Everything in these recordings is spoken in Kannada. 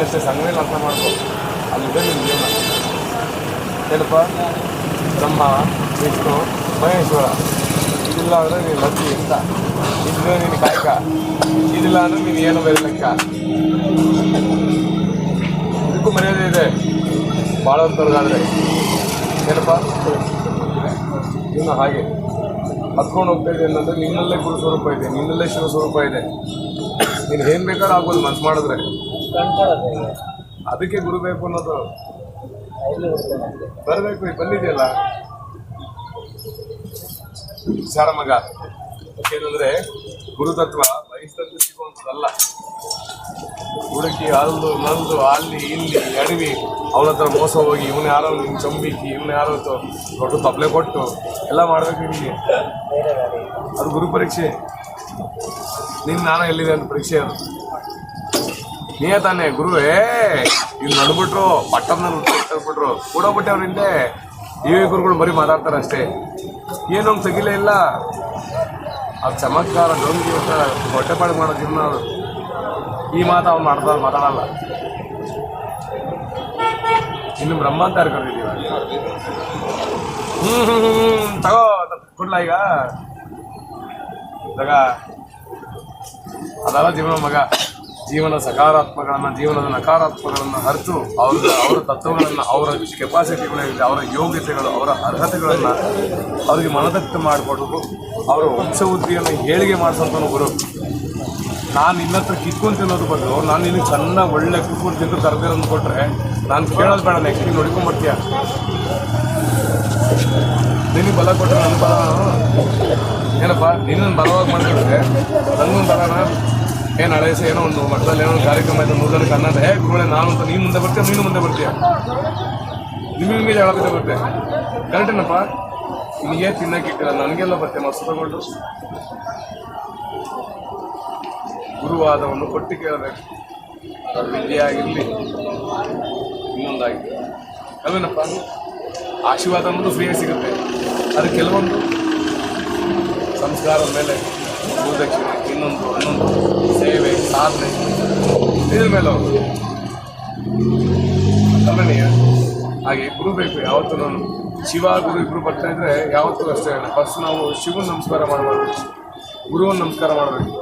ಅಷ್ಟೇ ಸಂಘದಲ್ಲಿ ಅರ್ಥ ಅಲ್ಲಿ ಅಲ್ಲಿದೆ ನಿಮ್ಮ ಜೀವನ ಏನಪ್ಪ? ಬ್ರಹ್ಮ, ವಿಷ್ಣು, ಮಹೇಶ್ವರ. ಇದಿಲ್ಲ ಅಂದರೆ ನೀನು ಲಕ್ಕಿ ಅಂತ. ಇದ್ರೆ ನೀನು ಕಾಯಕ. ಇದಿಲ್ಲ ಅಂದರೆ ನೀನು ಏನು ಬೇರೆ ಲೆಕ್ಕ. ಇದಕ್ಕೂ ಮರ್ಯಾದೆ ಇದೆ. ಭಾಳ ಬಾಳೋಂಥವ್ರಿಗಾದ್ರೆ ಏನಪ್ಪ? ಇನ್ನು ಹಾಗೆ. ಹತ್ಕೊಂಡು ಹೋಗ್ತಾ ಇದೆ ಅನ್ನೋದು ನಿನ್ನಲ್ಲೇ ಗುರು ಸ್ವರೂಪ ಇದೆ. ನಿನ್ನಲ್ಲೇ ಶಿವ ಸ್ವರೂಪ ಇದೆ. ನೀನು ಏನು ಬೇಕಾದ್ರೂ ಆಗ್ಬೋದು ಮನ್ಸು ಮಾಡಿದ್ರೆ. ಅದಕ್ಕೆ ಗುರು ಬೇಕು ಅನ್ನೋದು. ಬರಬೇಕು ಈಗ ಬಂದಿದೆಯಲ್ಲ? ವಿಚಾರ ಮಗ. ಏನಂದ್ರೆ ಗುರುತತ್ವ ಬಯಸಿದಂತೆ ಸಿಗುವಂಥದ್ದಲ್ಲ. ಹುಡುಕಿ ಅಲ್ಲು ನಂದು ಅಲ್ಲಿ ಇಲ್ಲಿ ಅಡವಿ ಅವನ ಹತ್ರ ಮೋಸ ಹೋಗಿ ಇವನು ಯಾರೋ ನಿನ್ನ ಚಂಬಿಕ್ಕಿ ಇವನು ಯಾರೋ ದೊಡ್ಡ ತಪ್ಪಲೆ ಕೊಟ್ಟು ಎಲ್ಲ ಮಾಡ್ಬೇಕು ನಿಮಗೆ ಅದು ಗುರು ಪರೀಕ್ಷೆ. ನಿನ್ನ ನಾನು ಎಲ್ಲಿದೆ ಅಂತ ಪರೀಕ್ಷೆ ಅದು. ನೀಯೇ ತಾನೇ, ಗುರುವೇ. ಇಲ್ಲಿ ನಡ್ಬಿಟ್ರು ಪಟ್ಟದ ಬಿಟ್ರು ಕೂಡ ಬಿಟ್ಟೆ ಅವ್ರ ಹಿಂದೆ. ಈ ಗುರುಗಳು ಬರೀ ಮಾತಾಡ್ತಾರೆ ಅಷ್ಟೇ. ಏನೋ ತೆಗಿಲೇ ಇಲ್ಲ. ಅದು ಚಮತ್ಕಾರ ಡೊಂಗಿ ಹೊಟ್ಟೆಪಾಡು ಮಾಡೋ ಜೀವನ ಅದು. ಈ ಮಾತು ಅವ್ನು ಮಾಡ್ದ, ಮಾತಾಡಲ್ಲ. ಇನ್ನು ಬ್ರಹ್ಮ ಅಂತ ಯಾರು ಕರೆದಿದ್ದೀವ ಹ್ಞೂ ಹ್ಞೂ ಹ್ಞೂ ತಗೋ, ಕೊಡ್ಲ ಈಗ. ಅದಲ್ಲ ಜೀವನ ಮಗ ಜೀವನ ಸಕಾರಾತ್ಮಕಗಳನ್ನು, ಜೀವನದ ನಕಾರಾತ್ಮಕಗಳನ್ನು ಅರಿತು ಅವ್ರ ಅವರ ತತ್ವಗಳನ್ನು, ಅವರ ಕೆಪಾಸಿಟಿಗಳಿದೆ ಅವರ ಯೋಗ್ಯತೆಗಳು, ಅವರ ಅರ್ಹತೆಗಳನ್ನು ಅವರಿಗೆ ಮನದಟ್ಟು ಮಾಡಿಕೊಡೋದು, ಅವರ ವಂಶವೃದ್ಧಿಯನ್ನು ಹೇಳಿಗೆ ಮಾಡಿಸೋಂಥ ಗುರು ನಾನು ನಿನ್ನತ್ರ ಕಿತ್ಕೊಂಡು ತಿನ್ನೋದು ಬದಲು, ನಾನು ನಿನಗೆ ಚೆನ್ನಾಗಿ ಒಳ್ಳೆ ಕಿತ್ಕೊಂಡು ತಿಂದು ತರಬೇರಂದು ಕೊಟ್ಟರೆ ನಾನು ಕೇಳೋದು ಬೇಡ, ನೆಕ್ಸ್ಟ್ ನೀನು ನೋಡ್ಕೊಂಬರ್ತೀಯ? ನಿನಗೆ ಬಲ ಕೊಟ್ಟರೆ ನನ್ನ ಬಲ? ಏನಪ್ಪ ನಿನ್ನ ಬಲವಾಗಿ ಮಾಡ್ತಿದ್ರೆ ನನಗೊಂದು ಬರೋಣ. ಏನು ಹಳೇಸ ಏನೋ ಒಂದು ಮಠದಲ್ಲಿ ಏನೋ ಒಂದು ಕಾರ್ಯಕ್ರಮ ಇದೆ, ನೂತನ ಕನ್ನಡ. ಹೇ ಗುರುಗಳೇ, ನಾನು ಅಂತ ನೀನು ಮುಂದೆ ಬರ್ತೀಯ, ನೀನು ಮುಂದೆ ಬರ್ತೀಯ? ನಿಮ್ಮ ಮೇಲೆ ಜಗಳ ಬರ್ತೆ ಬರುತ್ತೆ ಕರೆಕ್ಟೇನಪ್ಪ ನಿಮಗೆ ತಿನ್ನಕ್ಕೆ ಇಟ್ಟಿಲ್ಲ, ನನಗೆಲ್ಲ ಬರ್ತೇನೆ ಮಸ್ತು ತಗೊಂಡು. ಗುರುವಾದವನ್ನು ಕೊಟ್ಟು ಕೇಳಬೇಕು. ಅದು ವಿದ್ಯೆಯಾಗಿರಲಿ ಇನ್ನೊಂದಾಗಿ ಅವೇನಪ್ಪ ಆಶೀರ್ವಾದ ಅನ್ನೋದು ಫ್ರೀಯಾಗಿ ಸಿಗುತ್ತೆ. ಅದು ಕೆಲವೊಂದು ಸಂಸ್ಕಾರದ ಮೇಲೆ ಗುರುದಕ್ಷಿಣೆ ಇನ್ನೊಂದು ಇನ್ನೊಂದು ಸೇವೆ, ಸಾಧನೆ ಇದ್ರ ಮೇಲೆ ಅವರು ಗಮನೀಯ ಹಾಗೆ ಗುರು ಬೇಕು, ಯಾವತ್ತೂ ನಾನು ಶಿವ ಗುರು ಇಬ್ಬರು ಬರ್ತಾ ಇದ್ರೆ ಯಾವತ್ತೂ ಅಷ್ಟೇ ಫಸ್ಟ್ ನಾವು ಶಿವನ ನಮಸ್ಕಾರ ಮಾಡಬೇಕು. ಗುರುವನ್ನ ನಮಸ್ಕಾರ ಮಾಡಬೇಕು.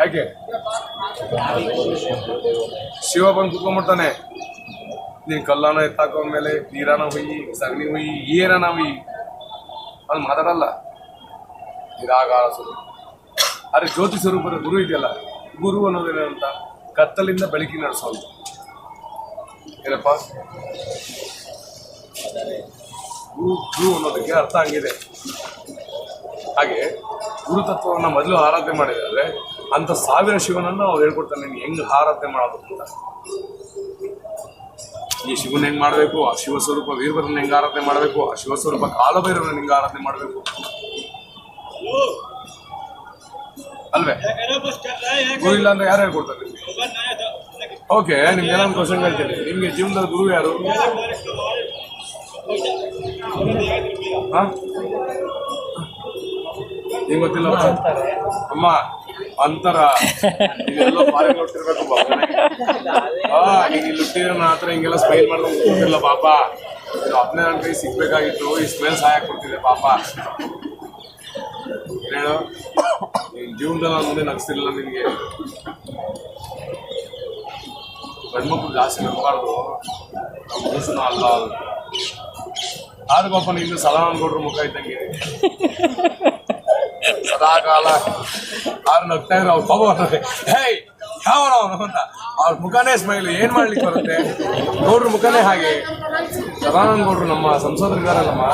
ಯಾಕೆ? ಶಿವ ಬಂದು ಕುತ್ಕೊಂಡ್ಬಿಡ್ತಾನೆ. ನೀನು ಕಲ್ಲಾನ ಎತ್ತಾಕೊಂಡ್ಮೇಲೆ ಮೇಲೆ ನೀರಾನ ಹುಯ್ಯಿ ಸಗಣಿ ಹುಯಿ ಏನಾನ ಅದು ಮಾತಾಡಲ್ಲ. ನಿರಾಕಾರ ಸ್ವರೂಪ ಆದರೆ ಜ್ಯೋತಿ ಸ್ವರೂಪದ ಗುರು ಇದೆಯಲ್ಲ, ಗುರು ಅನ್ನೋದೇನಂತ ಕತ್ತಲಿಂದ ಬೆಳಕಿ ನಡೆಸೋದು. ಏನಪ್ಪ? ಗುರು ಗುರು ಅನ್ನೋದಕ್ಕೆ ಅರ್ಥ ಹಂಗಿದೆ. ಹಾಗೆ ಗುರುತತ್ವವನ್ನು ಮೊದಲು ಆರಾಧನೆ ಮಾಡಿದ್ರೆ ಅಂತ ಸಾವಿರ ಶಿವನನ್ನು ಅವ್ರು ಹೇಳ್ಕೊಡ್ತಾರೆ, ನೀನು ಹೆಂಗೆ ಆರಾಧನೆ ಮಾಡೋದು ಅಂತ. ಈ ಶಿವನ ಹೆಂಗ್ ಮಾಡಬೇಕು? ಆ ಶಿವ ಸ್ವರೂಪ ವೀರಭದ್ರನ ಹೆಂಗ್ ಆರಾಧನೆ ಮಾಡಬೇಕು? ಆ ಶಿವ ಸ್ವರೂಪ ಕಾಲಭೈರವನ ಹೆಂಗ್ ಆರಾಧನೆ ಮಾಡಬೇಕು? ಅಲ್ವೇ? ಗುರು ಇಲ್ಲ ಅಂದ್ರೆ ಯಾರು ಹೇಳ್ಕೊಡ್ತಾರೆ? ನಿಮ್ಗೆ ಓಕೆ ನಿಮ್ಗೆ ಒಂದು ಕ್ವಶನ್ ಹೇಳ್ತೀನಿ ನಿಮ್ಗೆ ಜೀವನದ ಗುರು ಯಾರು? ನಿಮ್ಗೆ ಗೊತ್ತಿಲ್ಲ ಅಮ್ಮ ಅಂತರ ಇದೆಲ್ಲ ಫಾರಿನ್ ಈಗ ಇಲ್ಲಿ ಹುಟ್ಟಿದ್ರೆ ಹಿಂಗೆಲ್ಲ ಸ್ಮೈಲ್ ಮಾಡ್ಕೊಂಡು ಕೂತಿಲ್ಲ ಪಾಪ ಅಪ್ನೆ ನನ್ನ ಸಿಗ್ಬೇಕಾಗಿತ್ತು, ಈ ಸ್ಮೆಲ್ ಸಹಾಯ ಕೊಡ್ತಿದೆ ಪಾಪ ಹೇಳು. ನಿನ್ ಜೀವನದಲ್ಲಿ ಮುಂದೆ ನಗ್ಸಿರ್ಲಿಲ್ಲ ನಿನಗೆ. ಗಂಡ್ಮಕ್ಳು ಜಾಸ್ತಿ ನಂಬಾರ್ದು ಮನಸ್ಸನ್ನ ಅಲ್ಲ ಅದು. ಆದ್ರೆ ಪಾಪ ನೀನು ಸಲಹಾ ಕೊಡ್ರು ಮುಖ ಇದ್ದಂಗೆ ಕಾಲ ಅವ್ರು ನಗ್ತಾ ಇದ್ರೆ ಅವ್ರು ಪಾಪ ಬರ್ತದೆ ಹೇಯ್ ಯಾವ ಅವನು ಅಂತ. ಅವ್ರ ಮುಖನೇ ಸ್ಮೈಲ್ ಏನ್ ಮಾಡ್ಲಿಕ್ಕೆ ಬರುತ್ತೆ? ನೋಡ್ರು ಮುಖನೇ ಹಾಗೆ. ಸದಾನಂದ ಗೌಡ್ರು ನಮ್ಮ ಸಂಸದರಿದಾರಲ್ಲಮ್ಮ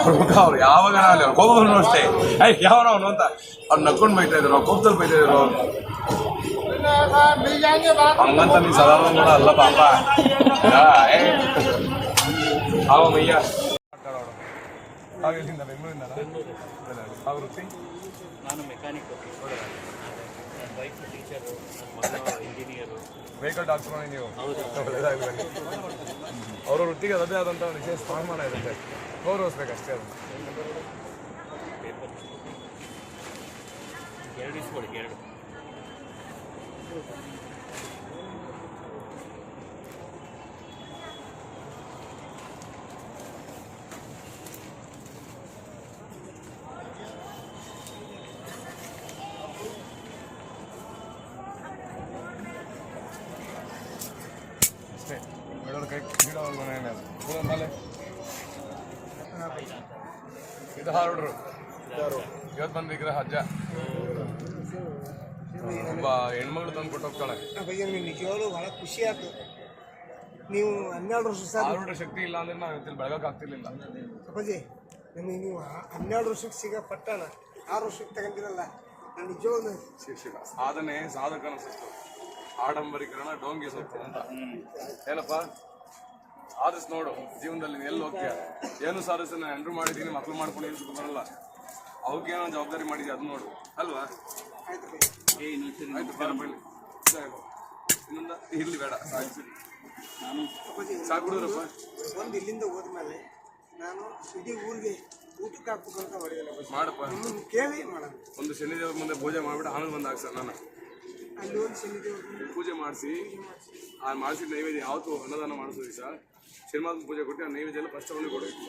ಅವ್ರ ಮುಖ ಅವ್ರು ಯಾವಾಗ ಆಗಲಿ ಅವ್ರು ಕೋಪ ಬಂದ್ರು ಅಷ್ಟೇ. ಏಯ್ ಯಾವನವನು ಅಂತ. ಅವ್ರು ನಕ್ಕೊಂಡು ಬೈತಾ ಇದ್ರು, ಅವ್ರು ಕೋಪದಲ್ಲಿ ಬೈತಾ ಇದ್ರು. ಹಂಗಂತ ನೀ ಸದಾನಂದ ಗೌಡ ಅಲ್ಲ ಪಾಪ. ಹಾವ ಮಯ್ಯ ಬೆಂಗಳೂರಿಂದ ಅವ್ರ ವೃತ್ತಿ? ನಾನು ಮೆಕ್ಯಾನಿಕ್ ಬೈಕ್ ಟೀಚರು ನನ್ನ ಮಗ ಇಂಜಿನಿಯರು ವೆಹಿಕಲ್ ಡಾಕ್ಟರ್ ನೀವು? ಅವರ ವೃತ್ತಿಗೆ ಅದೇ ಆದಂಥ ವಿಶೇಷ ಸ್ಥಾನಮಾನ ಇರುತ್ತೆ. ಗೌರವಿಸ್ಬೇಕಷ್ಟೇ ಅದು. ಪೇಪರ್ ಎರಡು ಇಸ್ಕೊಳ್ಳಿ ಎರಡು. ಅಷ್ಟೇ ಬೇಡವ್ರ ಕೈ ಗಿಡ ಮೇಲೆ ಇದು ಹಾರುಡ್ರು. ಇವತ್ತು ಬಂದ ವಿಗ್ರಹ ಅಜ್ಜ. ಒಬ್ಬ ಹೆಣ್ಮಗಳು ತಂದು ಕೊಟ್ಟು ಹೋಗ್ತಾಳೆ. ಬಗ್ಗೆ ನಿಜವಾಗ್ಲೂ ಭಾಳ ಖುಷಿ ಆಯ್ತು ನೀವು ಹನ್ನೆರಡು ವರ್ಷ ಸರ್ ಶಕ್ತಿ ಇಲ್ಲ ಅಂದ್ರೆ ನಾವು ಇವತ್ತಿಲ್ಲಿ ಬೆಳಗಾಗ್ತಿರ್ಲಿಲ್ಲ ಅಪ್ಪಾಜಿ ನಿಮಗೆ ನೀವು ಹನ್ನೆರಡು ವರ್ಷಕ್ಕೆ ಸಿಗೋ ಪಟ್ಟಣ. ಆರು ವರ್ಷಕ್ಕೆ ತಗೊಂಡಿರಲ್ಲ. ನಾನು ನಿಜವಾಗ್ಲೂ ಸಾಧನೆ ಸಾಧಕ ಸತ್ತು ಆಡಂಬರೀಕರಣ ಡೋಂಗಿ ಸೊತ್ತು ಅಂತ. ಏನಪ್ಪ? ಆದರ್ಸ್ ನೋಡು ಜೀವನದಲ್ಲಿ ನೀನ್ ಎಲ್ಲಿ ಹೋಗ್ತೀಯ? ಏನು ಸಾಧಿಸ ನಾನು ಎಂಟ್ರು ಮಾಡಿದ್ದೀನಿ ಮಕ್ಕಳು ಮಾಡ್ಕೊಂಡು ಏನು ಸುಖ ಬರಲ್ಲ ಅವಕ್ಕೇನೋ ಜವಾಬ್ದಾರಿ ಮಾಡಿದ್ಯಾ ಅದು ನೋಡು. ಅಲ್ವಾ? ಆಯ್ತು ಬರ ಬನ್ನಿ. ಇನ್ನೊಂದ ಇರ್ಲಿ ಬೇಡ ನಾನು ಅಪ್ಪಾಜಿ ಸಾಕು ಒಂದು ಇಲ್ಲಿಂದ ಹೋದ್ಮೇಲೆ ನಾನು ಇಡೀ ಊರಿಗೆ ಊಟಕ್ಕೆ ಹಾಕ್ಬೇಕಂತ ಅಂತ ಅಪ್ಪಾಜಿ. ಮಾಡಪ್ಪ. ಕೇಳಿ ಮಾಡೋಣ. ಒಂದು ಶನಿದೇವ್ರ ಮುಂದೆ ಪೂಜೆ ಮಾಡ್ಬಿಟ್ಟು ಆಮೇಲೆ ಬಂದಾಗ ಸರ್ ನಾನು. ಪೂಜೆ ಮಾಡಿಸಿ, ಆ ಮಾಡಿಸಿದ ನೈವೇದ್ಯ ಯಾವತ್ತು ಅನ್ನದಾನ ಮಾಡಿಸೋ ದಿವಸ ಶನಿಮಾದ ಪೂಜೆ ಕೊಟ್ಟು ಆ ನೈವೇದ್ಯ ಎಲ್ಲ ಫಸ್ಟ್ ತಗೊಂಡು ಕೊಡಬೇಕು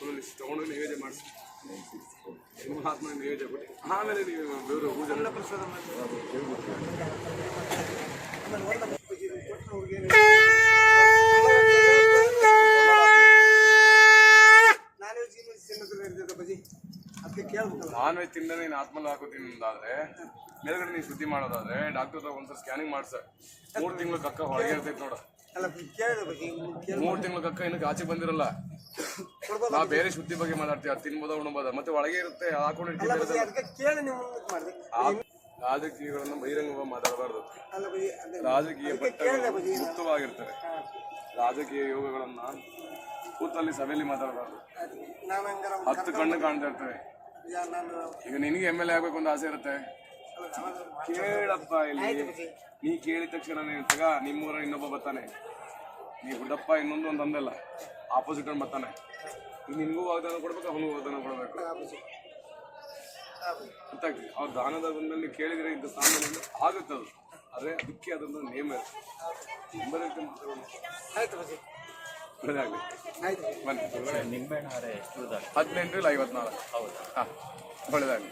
ಒಂದೊಂದು ತಗೊಂಡೋಗಿ ನೈವೇದ್ಯ ಮಾಡಿಸಿ. ಸಿನಿಮಾತ್ಮ ನೈವೇದ್ಯ ಕೊಟ್ಟು ಆಮೇಲೆ ನೀವು ಬೇರೆ ಪೂಜೆ ಅನ್ನ ಪ್ರಸಾದ ಮಾಡಿ ಆಮೇಲೆ ಒಂದು ಅಪ್ಪಾಜಿ ಇದು ಕೊಟ್ರೆ ಅವ್ರಿಗೆ ನಾನೇ ಜೀವನ ಚಿನ್ನದಲ್ಲಿ ಇರ್ತದೆ ಅಪ್ಪಾಜಿ ಅದಕ್ಕೆ ಕೇಳ್ಬೇಕಲ್ಲ ನಾನ್ ವೆಜ್ ತಿಂದ ನೀನು ಆತ್ಮಲ್ಲಿ ಹಾಕೋತೀನಿ ಅಂದಾದ್ರೆ ಮೇಲ್ಗಡೆ ನೀನು ಶುದ್ಧಿ ಮಾಡೋದಾದ್ರೆ ಡಾಕ್ಟರ್ ಹತ್ರ ಒಂದ್ಸಲ ಸ್ಕ್ಯಾನಿಂಗ್ ಮಾಡ್ಸ ಮೂರ್ ತಿಂಗಳು ಕಕ್ಕ ಹೊರಗೆ ಇರ್ತೈತೆ ನೋಡ. ಮೂರ್ ತಿಂಗಳ ಕಕ್ಕ ಇನ್ನೂ ಆಚೆ ಬಂದಿರಲ್ಲ. ನಾ ಬೇರೆ ಶುದ್ಧಿ ಬಗ್ಗೆ ಮಾತಾಡ್ತೀವಿ ಅದು ತಿನ್ಬೋದ ಉಣ್ಬೋದ? ಮತ್ತೆ ಒಳಗೆ ಇರುತ್ತೆ ಹಾಕೊಂಡು ರಾಜಕೀಯಗಳನ್ನ ಬಹಿರಂಗವಾಗಿ ಮಾತಾಡಬಾರ್ದು. ರಾಜಕೀಯ ಮುಕ್ತವಾಗಿರ್ತಾರೆ ಮುಕ್ತವಾಗಿರ್ತವೆ. ರಾಜಕೀಯ ಯೋಗಗಳನ್ನ ಕೂತಲ್ಲಿ ಸಭೆಯಲ್ಲಿ ಮಾತಾಡಬಾರ್ದು. ಹತ್ತು ಕಣ್ಣು ಕಾಣ್ತಾ ಇರ್ತವೆ. ಈಗ ನಿನಗೆ ಎಂ ಎಲ್ ಎ ಆಗ್ಬೇಕು ಅಂತ ಆಸೆ ಇರುತ್ತೆ? ಕೇಳಪ್ಪ ಇಲ್ಲಿ. ನೀ ಕೇಳಿದ ತಕ್ಷಣ ನೀನು ತಗ ನಿಮ್ಮೂರ ಇನ್ನೊಬ್ಬ ಬರ್ತಾನೆ. ನೀ ಗುಡ್ಡಪ್ಪ ಇನ್ನೊಂದು ಒಂದು ಅಂದಲ್ಲ ಆಪೋಸಿಟ್ ಅವ್ನು ಬರ್ತಾನೆ. ನಿಮಗೂ ನಿನಗೂ ವಾಗ್ದಾನ ಕೊಡ್ಬೇಕು ಅವನಿಗೂ ವಾಗ್ದಾನ ಕೊಡ್ಬೇಕು. ಅಂತ ಅವ್ರ ದಾನದ ಬಂದಲ್ಲಿ ಕೇಳಿದ್ರೆ ಇದ್ದ ಸಾಮಾನ್ಯ ಆಗುತ್ತೆ ಅದು. ಆದರೆ ಅದಕ್ಕೆ ಅದೊಂದು ನೇಮ್ ಇರುತ್ತೆ ನಂಬರ್ ಮಾತಾಡೋಣ. ಒಳ್ಳೆದಾಗಲಿ ನಿಂಬೆಹಣ್ಣು ಹಾರ ಎಷ್ಟು ಇದಾವೆ ಹದಿನೆಂಟು ಇಲ್ಲ ಐವತ್ನಾಲ್ಕು. ಹೌದಾ? ಹಾಂ ಒಳ್ಳೆದಾಗಲಿ.